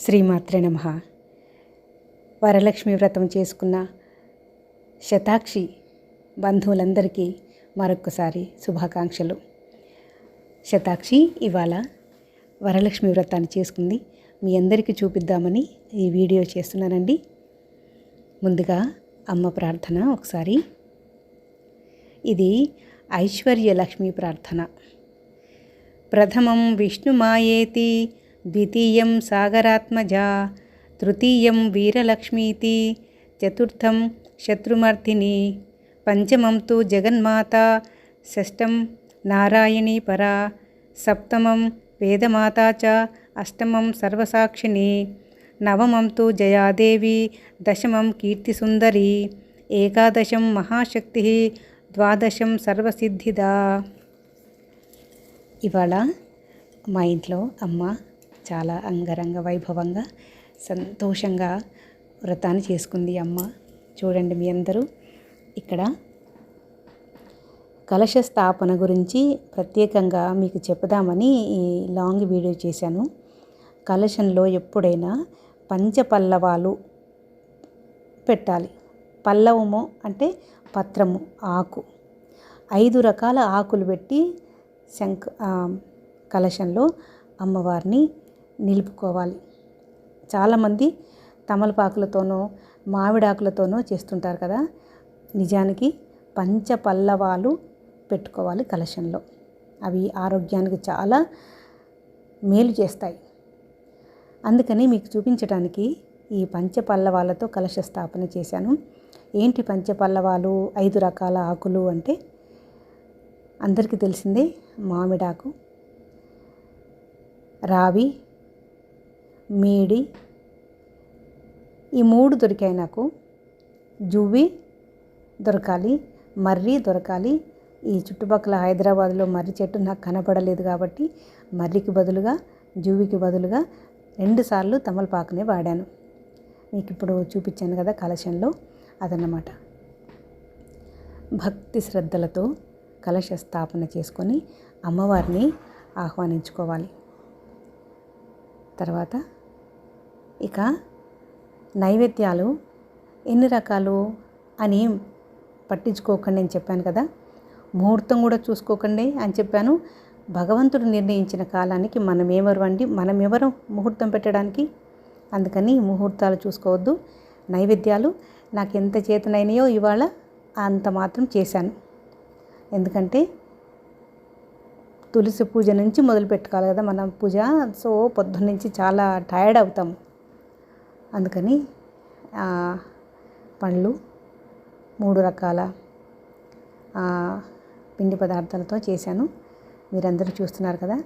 శ్రీమాత్రే నమ. వరలక్ష్మి వ్రతం చేసుకున్న శతాక్షి బంధువులందరికీ మరొక్కసారి శుభాకాంక్షలు. శతాక్షి ఇవాళ వరలక్ష్మి వ్రతాన్ని చేసుకుంది. మీ అందరికీ చూపిద్దామని ఈ వీడియో చేస్తున్నానండి. ముందుగా అమ్మ ప్రార్థన ఒకసారి. ఇది ఐశ్వర్యలక్ష్మి ప్రార్థన. ప్రథమం విష్ణుమాయేతి ద్వితీయం సాగరాత్మజా తృతీయం వీరలక్ష్మీతి చతుర్థం శత్రుమర్థిని పంచమం తు జగన్మాత షష్టం నారాయణీ పరా సప్తమం వేదమాతా చ అష్టమం సర్వసాక్షిణి నవమం తు జయాదేవి దశమం కీర్తిసుందరి ఏకాదశం మహాశక్తి ద్వాదశం సర్వసిద్ధిదా ఇవాళ మా ఇంట్లో అమ్మ చాలా అంగరంగ వైభవంగా సంతోషంగా వ్రతాన్ని చేసుకుంది అమ్మ. చూడండి మీ అందరూ ఇక్కడ కలశ స్థాపన గురించి ప్రత్యేకంగా మీకు చెప్దామని ఈ లాంగ్ వీడియో చేశాను. కలశంలో ఎప్పుడైనా పంచపల్లవాలు పెట్టాలి. పల్లవము అంటే పత్రము ఆకు. ఐదు రకాల ఆకులు పెట్టి శంఖ కలశంలో అమ్మవారిని నిలుపుకోవాలి. చాలామంది తమలపాకులతోనో మామిడాకులతోనో చేస్తుంటారు కదా. నిజానికి పంచ పల్లవాలు పెట్టుకోవాలి కలశంలో. అవి ఆరోగ్యానికి చాలా మేలు చేస్తాయి. అందుకని మీకు చూపించడానికి ఈ పంచపల్లవాలతో కలశ స్థాపన చేశాను. ఏంటి పంచపల్లవాలు? ఐదు రకాల ఆకులు అంటే అందరికీ తెలిసిందే మామిడాకు రావి మీడి ఈ మూడు దొరికాయి నాకు. జువ్వి దొరకాలి మర్రి దొరకాలి. ఈ చుట్టుపక్కల హైదరాబాద్లో మర్రి చెట్టు నాకు కనపడలేదు కాబట్టి మర్రికి బదులుగా జువ్వికి బదులుగా రెండుసార్లు తమలపాకునే వాడాను. మీకు ఇప్పుడు చూపించాను కదా కలశంలో అదన్నమాట. భక్తి శ్రద్ధలతో కలశ స్థాపన చేసుకొని అమ్మవారిని ఆహ్వానించుకోవాలి. తర్వాత ఇక నైవేద్యాలు ఎన్ని రకాలు అని పట్టించుకోకండి అని చెప్పాను కదా. ముహూర్తం కూడా చూసుకోకండి అని చెప్పాను. భగవంతుడు నిర్ణయించిన కాలానికి మనం ఎవరు అండి మనం ఎవరు ముహూర్తం పెట్టడానికి? అందుకని ముహూర్తాలు చూసుకోవద్దు. నైవేద్యాలు నాకు ఎంత చేతనైనాయో ఇవాళ అంత మాత్రం చేశాను. ఎందుకంటే తులసి పూజ నుంచి మొదలు పెట్టుకోవాలి కదా. మనం పూజ సో పొద్దున్న నుంచి చాలా టైర్డ్ అవుతాం. అందుకని పండ్లు మూడు రకాల పిండి పదార్థాలతో చేశాను. మీరందరూ చూస్తున్నారు కదా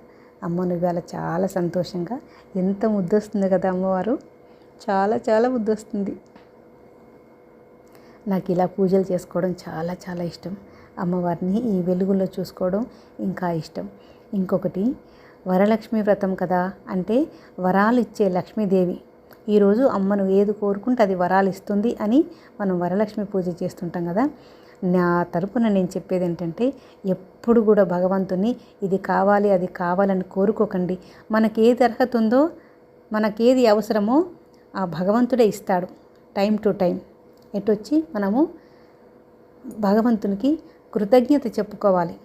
అమ్మ ఇవాళ చాలా సంతోషంగా ఎంత ముద్దొస్తుంది కదా అమ్మవారు చాలా చాలా ముద్దొస్తుంది. నాకు ఇలా పూజలు చేసుకోవడం చాలా చాలా ఇష్టం. అమ్మవారిని ఈ వెలుగులో చూసుకోవడం ఇంకా ఇష్టం. ఇంకొకటి వరలక్ష్మి వ్రతం కదా అంటే వరాలు ఇచ్చే లక్ష్మీదేవి. ఈరోజు అమ్మను ఏది కోరుకుంటే అది వరాలు ఇస్తుంది అని మనం వరలక్ష్మి పూజ చేస్తుంటాం కదా. నా తరపున నేను చెప్పేది ఏంటంటే ఎప్పుడు కూడా భగవంతుని ఇది కావాలి అది కావాలని కోరుకోకండి. మనకి ఏది అర్హత ఉందో మనకేది అవసరమో ఆ భగవంతుడే ఇస్తాడు. Time to time. ఎటొచ్చి మనము భగవంతునికి కృతజ్ఞత చెప్పుకోవాలి.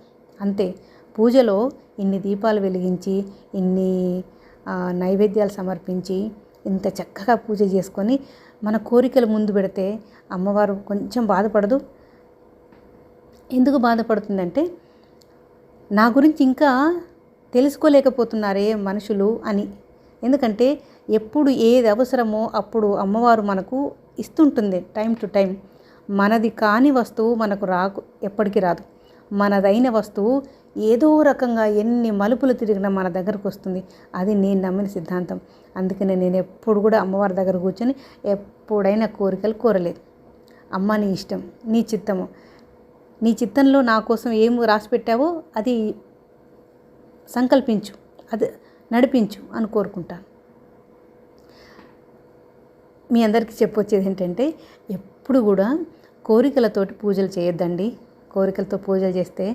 అంతే. పూజలో ఇన్ని దీపాలు వెలిగించి ఇన్ని నైవేద్యాలు సమర్పించి ఇంత చక్కగా పూజ చేసుకొని మన కోరికలు ముందు పెడితే అమ్మవారు కొంచెం బాధపడదు. ఎందుకు బాధపడుతుందంటే నా గురించి ఇంకా తెలుసుకోలేకపోతున్నారే మనుషులు అని. ఎందుకంటే ఎప్పుడు ఏది అవసరమో అప్పుడు అమ్మవారు మనకు ఇస్తుంటుంది టైం టు టైం. మనది కాని వస్తువు మనకు రాకు ఎప్పటికీ రాదు. మనదైన వస్తువు ఏదో రకంగా ఎన్ని మలుపులు తిరిగినా మన దగ్గరకు వస్తుంది. అది నేను నమ్మిన సిద్ధాంతం. అందుకనే నేను ఎప్పుడు కూడా అమ్మవారి దగ్గర కూర్చొని ఎప్పుడైనా కోరికలు కోరలేదు. అమ్మ నీ ఇష్టం నీ చిత్తము. నీ చిత్తంలో నా కోసం ఏం రాసి పెట్టావో అది సంకల్పించు అది నడిపించు అని కోరుకుంటాను. మీ అందరికీ చెప్పొచ్చేది ఏంటంటే ఎప్పుడు కూడా కోరికలతోటి పూజలు చేయొద్దండి. కోరికలతో పూజలు చేస్తే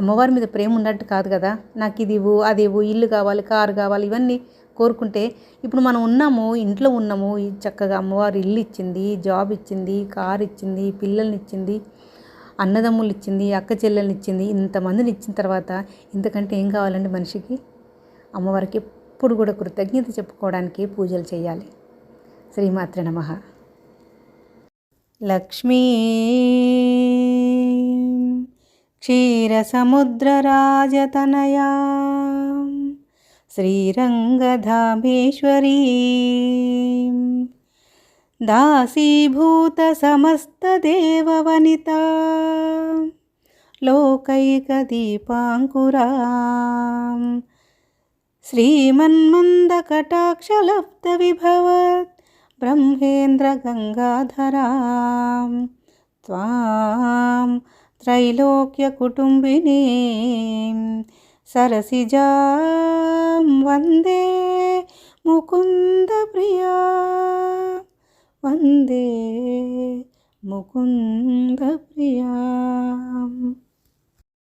అమ్మవారి మీద ప్రేమ ఉన్నట్టు కాదు కదా. నాకు ఇది ఇవ్వు అది ఇవ్వు ఇల్లు కావాలి కారు కావాలి ఇవన్నీ కోరుకుంటే ఇప్పుడు మనం ఉన్నాము ఇంట్లో ఉన్నాము చక్కగా అమ్మవారు ఇల్లు ఇచ్చింది జాబ్ ఇచ్చింది కారు ఇచ్చింది పిల్లల్ని ఇచ్చింది అన్నదమ్ములు ఇచ్చింది అక్క చెల్లెల్ని ఇచ్చింది ఇంతమందిని ఇచ్చిన తర్వాత ఇంతకంటే ఏం కావాలండి మనిషికి? అమ్మవారికి ఎప్పుడు కూడా కృతజ్ఞత చెప్పుకోవడానికి పూజలు చేయాలి. శ్రీమాత్ర నమ. లక్ష్మీ क्षीरसमुद्रराजतनया श्रीरङ्गधामेश्वरी दासीभूतसमस्तदेववनिता लोकैकदीपाङ्कुरा श्रीमन्मन्दकटाक्षलब्धविभवत् ब्रह्मेन्द्रगङ्गाधरां त्वाम् त्वां त्रैलोक्यकुटुम्बिनीं सरसिजां वन्दे मुकुन्दप्रिया वन्दे मुकुन्दप्रिया